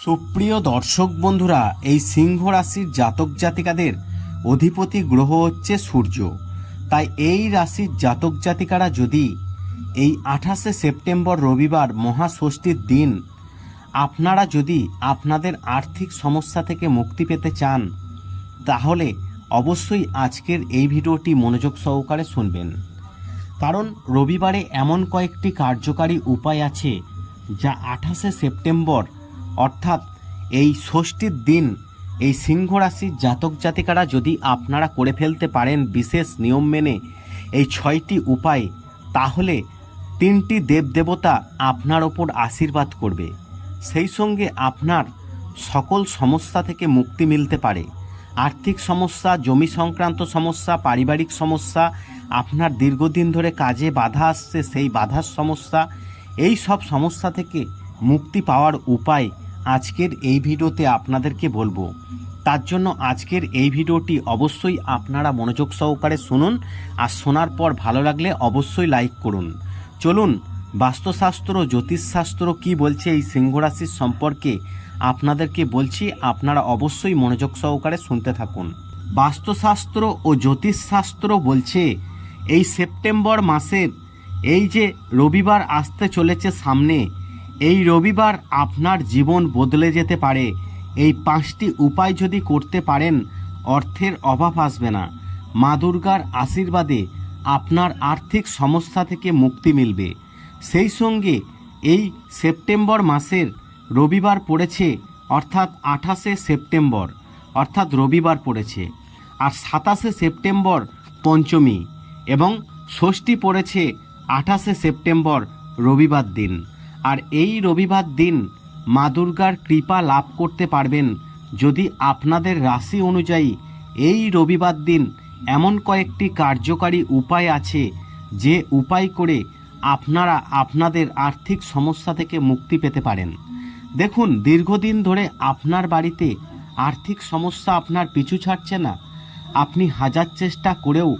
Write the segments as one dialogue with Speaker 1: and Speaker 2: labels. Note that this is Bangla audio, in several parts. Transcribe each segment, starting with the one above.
Speaker 1: সুপ্রিয় দর্শক বন্ধুরা, এই সিংহ রাশির জাতক জাতিকাদের অধিপতি গ্রহ হচ্ছে সূর্য। তাই এই রাশির জাতক জাতিকারা যদি এই আঠাশে সেপ্টেম্বর রবিবার মহাষষ্ঠীর দিন আপনারা যদি আপনাদের আর্থিক সমস্যা থেকে মুক্তি পেতে চান, তাহলে অবশ্যই আজকের এই ভিডিওটি মনোযোগ সহকারে শুনবেন। কারণ রবিবারে এমন কয়েকটি কার্যকারী উপায় আছে যা আঠাশে সেপ্টেম্বর অর্থাৎ এই ষষ্ঠীর দিন এই সিংহ রাশির জাতক জাতিকারা যদি আপনারা করে ফেলতে পারেন বিশেষ নিয়ম মেনে এই ছয়টি উপায়, তাহলে তিনটি দেবদেবতা আপনার ওপর আশীর্বাদ করবে। সেই সঙ্গে আপনার সকল সমস্যা থেকে মুক্তি মিলতে পারে। আর্থিক সমস্যা, জমি সংক্রান্ত সমস্যা, পারিবারিক সমস্যা, আপনার দীর্ঘদিন ধরে কাজে বাধা আসছে, সেই বাধার সমস্যা, এই সব সমস্যা থেকে মুক্তি পাওয়ার উপায় আজকের এই ভিডিওতে আপনাদেরকে বলব, তার জন্য আজকের এই ভিডিওটি অবশ্যই আপনারা মনোযোগ সহকারে শুনুন আর শোনার পর ভালো লাগলে অবশ্যই লাইক করুন। চলুন, বাস্তুশাস্ত্র জ্যোতিষশাস্ত্র কি বলছে এই সিংহ রাশির সম্পর্কে আপনাদেরকে বলছি, আপনারা অবশ্যই মনোযোগ সহকারে শুনতে থাকুন। বাস্তুশাস্ত্র ও জ্যোতিষশাস্ত্র বলছে, এই সেপ্টেম্বর মাসের এই যে রবিবার আসতে চলেছে সামনে এই রবিবার আপনার জীবন বদলে যেতে পারে। এই পাঁচটি উপায় যদি করতে পারেন, অর্থের অভাব আসবে না। মা দুর্গার আশীর্বাদে আপনার আর্থিক সমস্যা থেকে মুক্তি মিলবে। সেই সঙ্গে এই সেপ্টেম্বর মাসের রবিবার পড়েছে, অর্থাৎ আঠাশে সেপ্টেম্বর, অর্থাৎ রবিবার পড়েছে। আর সাতাশে সেপ্টেম্বর পঞ্চমী এবং ষষ্ঠী পড়েছে, আঠাশে সেপ্টেম্বর রবিবার দিন। আর এই রবিবার দিন মা দুর্গার কৃপা লাভ করতে পারবেন। যদি আপনাদের রাশি অনুযায়ী এই রবিবার দিন এমন কয়েকটি কার্যকারী উপায় আছে, যে উপায় করে আপনারা আপনাদের আর্থিক সমস্যা থেকে মুক্তি পেতে পারেন। দেখুন, দীর্ঘদিন ধরে আপনার বাড়িতে আর্থিক সমস্যা আপনার পিছু ছাড়ছে না। আপনি হাজার চেষ্টা করেও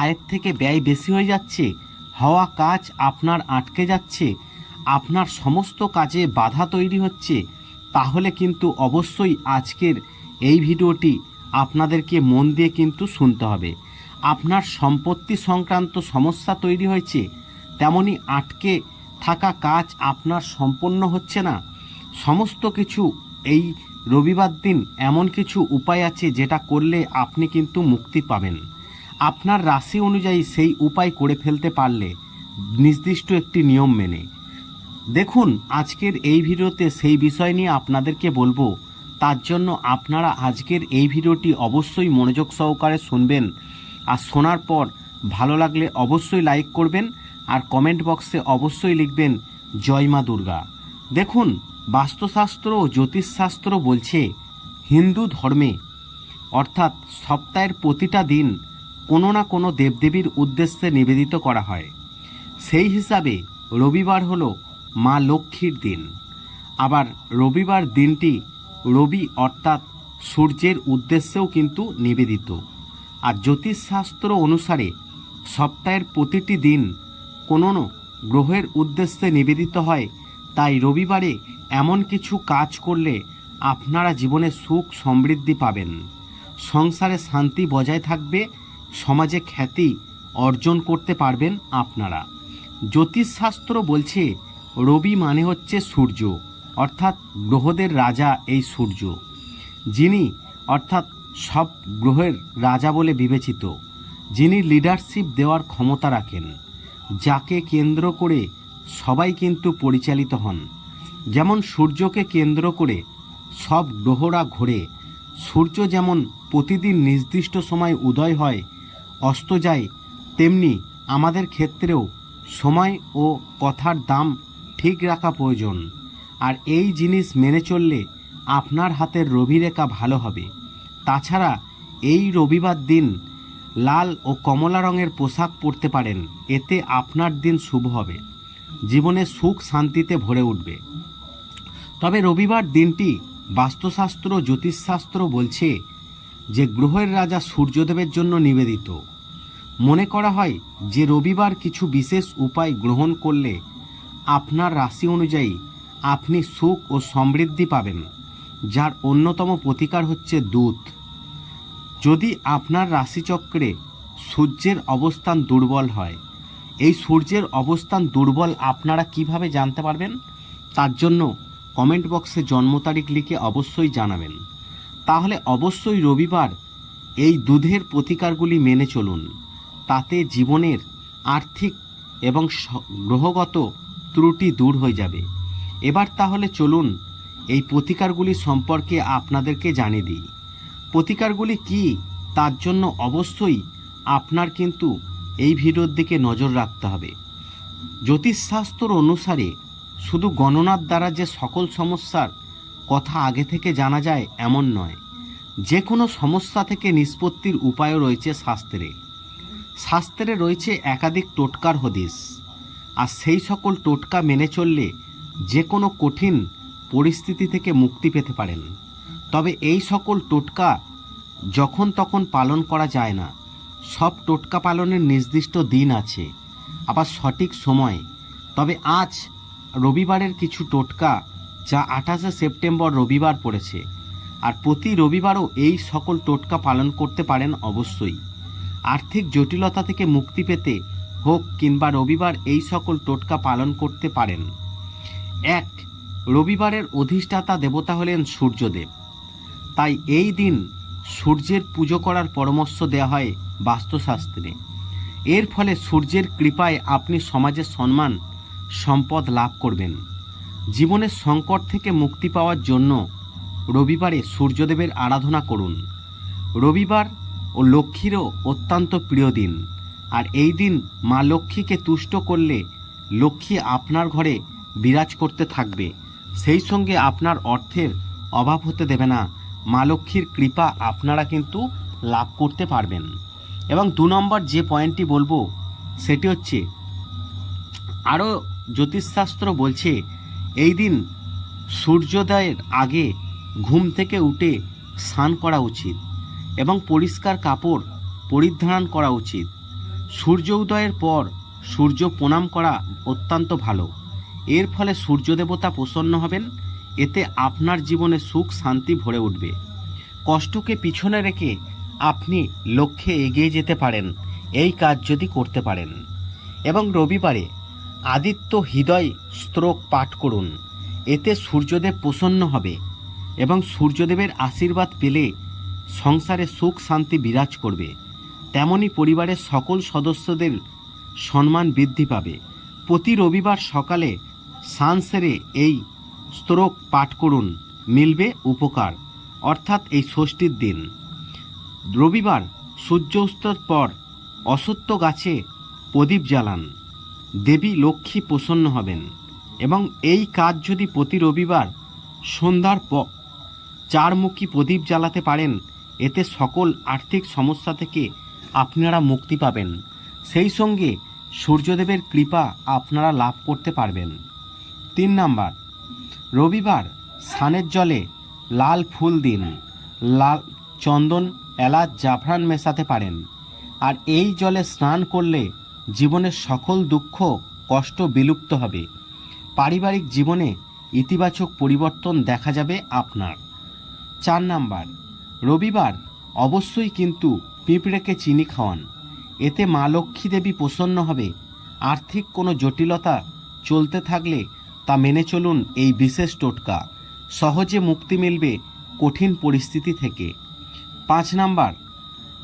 Speaker 1: আয়ের থেকে ব্যয় বেশি হয়ে যাচ্ছে, হওয়া কাজ আপনার আটকে যাচ্ছে আপনার সমস্ত কাজে বাধা তৈরি হচ্ছে, তাহলে কিন্তু অবশ্যই আজকের এই ভিডিওটি আপনাদেরকে মন দিয়ে কিন্তু শুনতে হবে। আপনার সম্পত্তি সংক্রান্ত সমস্যা তৈরি হয়েছে, তেমনি আটকে থাকা কাজ আপনার সম্পন্ন হচ্ছে না। সমস্ত কিছু এই রবিবার দিন এমন কিছু উপায় আছে যেটা করলে আপনি কিন্তু মুক্তি পাবেন। আপনার রাশি অনুযায়ী সেই উপায় করে ফেলতে পারলে নির্দিষ্ট একটি নিয়ম মেনে। দেখুন, আজকের এই ভিডিওতে সেই বিষয় নিয়ে আপনাদেরকে বলব। তার জন্য আপনারা আজকের এই ভিডিওটি অবশ্যই মনোযোগ সহকারে শুনবেন। আর শোনার পর ভালো লাগলে অবশ্যই লাইক করবেন আর কমেন্ট বক্সে অবশ্যই লিখবেন, জয় মা দুর্গা। দেখুন, বাস্তুশাস্ত্র ও জ্যোতিষশাস্ত্র বলছে, হিন্দু ধর্মে। অর্থাৎ সপ্তাহের প্রতিটা দিন কোনো না কোনো দেবদেবীর উদ্দেশ্যে নিবেদিত করা হয়। সেই হিসাবে রবিবার হলো মা লক্ষ্মীর দিন। আবার রবিবার দিনটি রবি অর্থাৎ সূর্যের উদ্দেশ্যেও কিন্তু নিবেদিত। আর জ্যোতিষশাস্ত্র অনুসারে সপ্তাহের প্রতিটি দিন কোনো গ্রহের উদ্দেশ্যে নিবেদিত হয়, তাই রবিবারে এমন কিছু কাজ করলে আপনারা জীবনে সুখ সমৃদ্ধি পাবেন। সংসারে শান্তি বজায় থাকবে, সমাজে খ্যাতি অর্জন করতে পারবেন আপনারা। জ্যোতিষশাস্ত্র বলছে রবি মানে হচ্ছে সূর্য, অর্থাৎ গ্রহদের রাজা এই সূর্য, যিনি অর্থাৎ সব গ্রহের রাজা বলে বিবেচিত, যিনি লিডারশিপ দেওয়ার ক্ষমতা রাখেন, যাকে কেন্দ্র করে সবাই কিন্তু পরিচালিত হন। যেমন সূর্যকে কেন্দ্র করে সব গ্রহরা ঘোরে, সূর্য যেমন প্রতিদিন নির্দিষ্ট সময় উদয় হয়, অস্ত যায়, তেমনি আমাদের ক্ষেত্রেও সময় ও কথার দাম ঠিক রাখা প্রয়োজন। আর এই জিনিস মেনে চললে আপনার হাতের রবিরেখা ভালো হবে। তাছাড়া এই রবিবার দিন লাল ও কমলা রঙের পোশাক পরতে পারেন। এতে আপনার দিন শুভ হবে। জীবনে সুখ শান্তিতে ভরে উঠবে। তবে রবিবার দিনটি বাস্তুশাস্ত্র, জ্যোতিষশাস্ত্র বলছে যে গ্রহের রাজা সূর্যদেবের জন্য নিবেদিত। মনে করা হয় যে রবিবার কিছু বিশেষ উপায় গ্রহণ করলে আপনার রাশি অনুযায়ী আপনি সুখ ও সমৃদ্ধি পাবেন, যার অন্যতম প্রতিকার হচ্ছে দুধ যদি আপনার রাশিচক্রে সূর্যের অবস্থান দুর্বল হয়, এই সূর্যের অবস্থান দুর্বল আপনারা কীভাবে জানতে পারবেন? তার জন্য কমেন্ট বক্সে জন্ম তারিখ লিখে অবশ্যই জানাবেন। তাহলে অবশ্যই রবিবার এই দুধের প্রতিকারগুলি মেনে চলুন। তাতে জীবনের আর্থিক এবং গ্রহগত ত্রুটি দূর হয়ে যাবে। এবার তাহলে চলুন এই প্রতিকারগুলি সম্পর্কে আপনাদেরকে জানিয়ে দিই। প্রতিকারগুলি কি? তার জন্য অবশ্যই আপনার কিন্তু এই ভিডিওর দিকে নজর রাখতে হবে। জ্যোতিষশাস্ত্র অনুসারে শুধু গণনার দ্বারা যে সকল সমস্যার কথা আগে থেকে জানা যায় এমন নয় যে কোনো সমস্যা থেকে নিষ্পত্তির উপায়ও রয়েছে শাস্ত্রে। শাস্ত্রে রয়েছে একাধিক টোটকার হদিস। আর সেই সকল টোটকা মেনে চললে যে কোনো কঠিন পরিস্থিতি থেকে মুক্তি পেতে পারেন। তবে এই সকল টোটকা যখন তখন পালন করা যায় না। সব টোটকা পালনের নির্দিষ্ট দিন আছে, আবার সঠিক সময়। তবে আজ রবিবারের কিছু টোটকা যা আঠাশে সেপ্টেম্বর রবিবার পড়েছে, আর প্রতি রবিবারও এই সকল টোটকা পালন করতে পারেন অবশ্যই। আর্থিক জটিলতা থেকে মুক্তি পেতে হোক কিংবা রবিবার এই সকল টোটকা পালন করতে পারেন। এক, রবিবারের অধিষ্ঠাতা দেবতা হলেন সূর্যদেব। তাই এই দিন সূর্যের পুজো করার পরামর্শ দেওয়া হয় বাস্তুশাস্ত্রে। এর ফলে সূর্যের কৃপায় আপনি সমাজের সম্মান, সম্পদ লাভ করবেন। জীবনের সংকট থেকে মুক্তি পাওয়ার জন্য রবিবারে সূর্যদেবের আরাধনা করুন। রবিবার ও লক্ষ্মীরও অত্যন্ত প্রিয় দিন। আর এই দিন মা লক্ষ্মীকে তুষ্ট করলে লক্ষ্মী আপনার ঘরে বিরাজ করতে থাকবে। সেই সঙ্গে আপনার অর্থের অভাব হতে দেবে না। মা লক্ষ্মীর কৃপা আপনারা কিন্তু লাভ করতে পারবেন। এবং দু নম্বর যে পয়েন্টটি বলব, সেটি হচ্ছে, আরও জ্যোতিষশাস্ত্র বলছে, এই দিন সূর্যোদয়ের আগে ঘুম থেকে উঠে স্নান করা উচিত এবং পরিষ্কার কাপড় পরিধান করা উচিত। সূর্য উদয়ের পর সূর্য প্রণাম করা অত্যন্ত ভালো। এর ফলে সূর্য দেবতা প্রসন্ন হবেন, এতে আপনার জীবনে সুখ, শান্তি ভরে উঠবে। কষ্টকে পিছনে রেখে আপনি লক্ষ্যে এগিয়ে যেতে পারেন, এই কাজ যদি করতে পারেন। এবং রবিবারে আদিত্য হৃদয় স্ত্রোক পাঠ করুন, এতে সূর্যদেব প্রসন্ন হবে এবং সূর্যদেবের আশীর্বাদ পেলে সংসারে সুখ, শান্তি বিরাজ করবে। তেমনি পরিবারের সকল সদস্যদের সম্মান বৃদ্ধি পাবে। প্রতি রবিবার সকালে সানসেরে এই স্তোরক পাঠ করুন, মিলবে উপকার, অর্থাৎ এই ষষ্ঠীর দিন। রবিবার সূর্যাস্তর পর অসত্য গাছে প্রদীপ জ্বালান, দেবী লক্ষ্মী প্রসন্ন হবেন এবং এই কাজ যদি প্রতি রবিবার সন্ধ্যার পর চারমুখী প্রদীপ জ্বালাতে পারেন, এতে সকল আর্থিক সমস্যা থেকে আপনারা মুক্তি পাবেন। সেই সঙ্গে সূর্যদেবের কৃপা আপনারা লাভ করতে পারবেন। তিন নাম্বার, রবিবার স্নানের জলে লাল ফুল দিন। লাল চন্দন, এলাচ, জাফরান মেশাতে পারেন। আর এই জলে স্নান করলে জীবনের সকল দুঃখ, কষ্ট বিলুপ্ত হবে। পারিবারিক জীবনে ইতিবাচক পরিবর্তন দেখা যাবে আপনার। চার নাম্বার, রবিবার অবশ্যই কিন্তু পিঁপড়েকে চিনি খাওয়ান। এতে মা লক্ষ্মী দেবী প্রসন্ন হবে। আর্থিক কোনো জটিলতা চলতে থাকলে তা মেনে চলুন এই বিশেষ টোটকা। সহজে মুক্তি মিলবে কঠিন পরিস্থিতি থেকে। পাঁচ নাম্বার,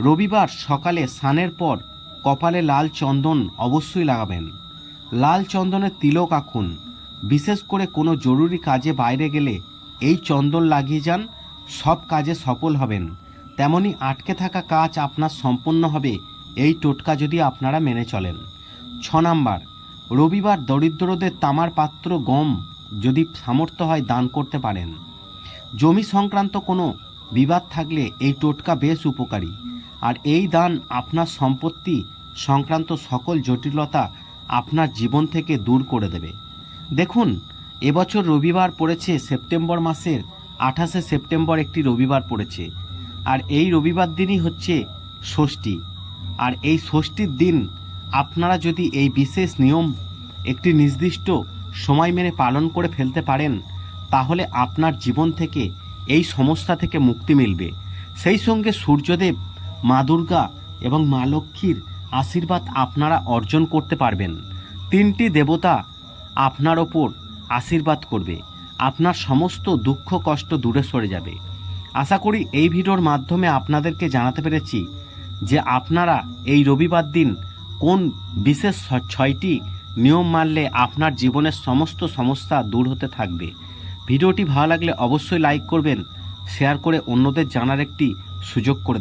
Speaker 1: রবিবার সকালে স্নানের পর কপালে লাল চন্দন অবশ্যই লাগাবেন। লাল চন্দনের তিলক আঁকুন বিশেষ করে কোনো জরুরি কাজে বাইরে গেলে এই চন্দন লাগিয়ে যান, সব কাজে সফল হবেন। তেমনি আটকে থাকা কাজ আপনার সম্পন্ন হবে, এই টোটকা যদি আপনারা মেনে চলেন। ছ নাম্বার, রবিবার দরিদ্রদের তামার পাত্র গম যদি সামর্থ্য হয় দান করতে পারেন। জমি সংক্রান্ত কোনো বিবাদ থাকলে এই টোটকা বেশ উপকারী। আর এই দান আপনার সম্পত্তি সংক্রান্ত সকল জটিলতা আপনার জীবন থেকে দূর করে দেবে। দেখুন, এবছর রবিবার পড়েছে, সেপ্টেম্বর মাসের আঠাশে সেপ্টেম্বর একটি রবিবার পড়েছে। আর এই রবিবার দিনই হচ্ছে ষষ্ঠী। আর এই ষষ্ঠীর দিন আপনারা যদি এই বিশেষ নিয়ম একটি নির্দিষ্ট সময় মেনে পালন করে ফেলতে পারেন, তাহলে আপনার জীবন থেকে এই সমস্যা থেকে মুক্তি মিলবে। সেই সঙ্গে সূর্যদেব, মা দুর্গা এবং মা লক্ষ্মীর আশীর্বাদ আপনারা অর্জন করতে পারবেন। তিনটি দেবতা আপনার ওপর আশীর্বাদ করবে। আপনার সমস্ত দুঃখ কষ্ট দূরে সরে যাবে। আশা করি এই ভিডিওর মাধ্যমে আপনাদেরকে জানাতে পেরেছি যে আপনারা এই রবিবার দিন কোন বিশেষ ছয়টি নিয়ম মানলে আপনার জীবনের সমস্ত সমস্যা দূর হতে থাকবে। ভিডিওটি ভালো লাগলে অবশ্যই লাইক করবেন, শেয়ার করে অন্যদের জানার একটি সুযোগ করে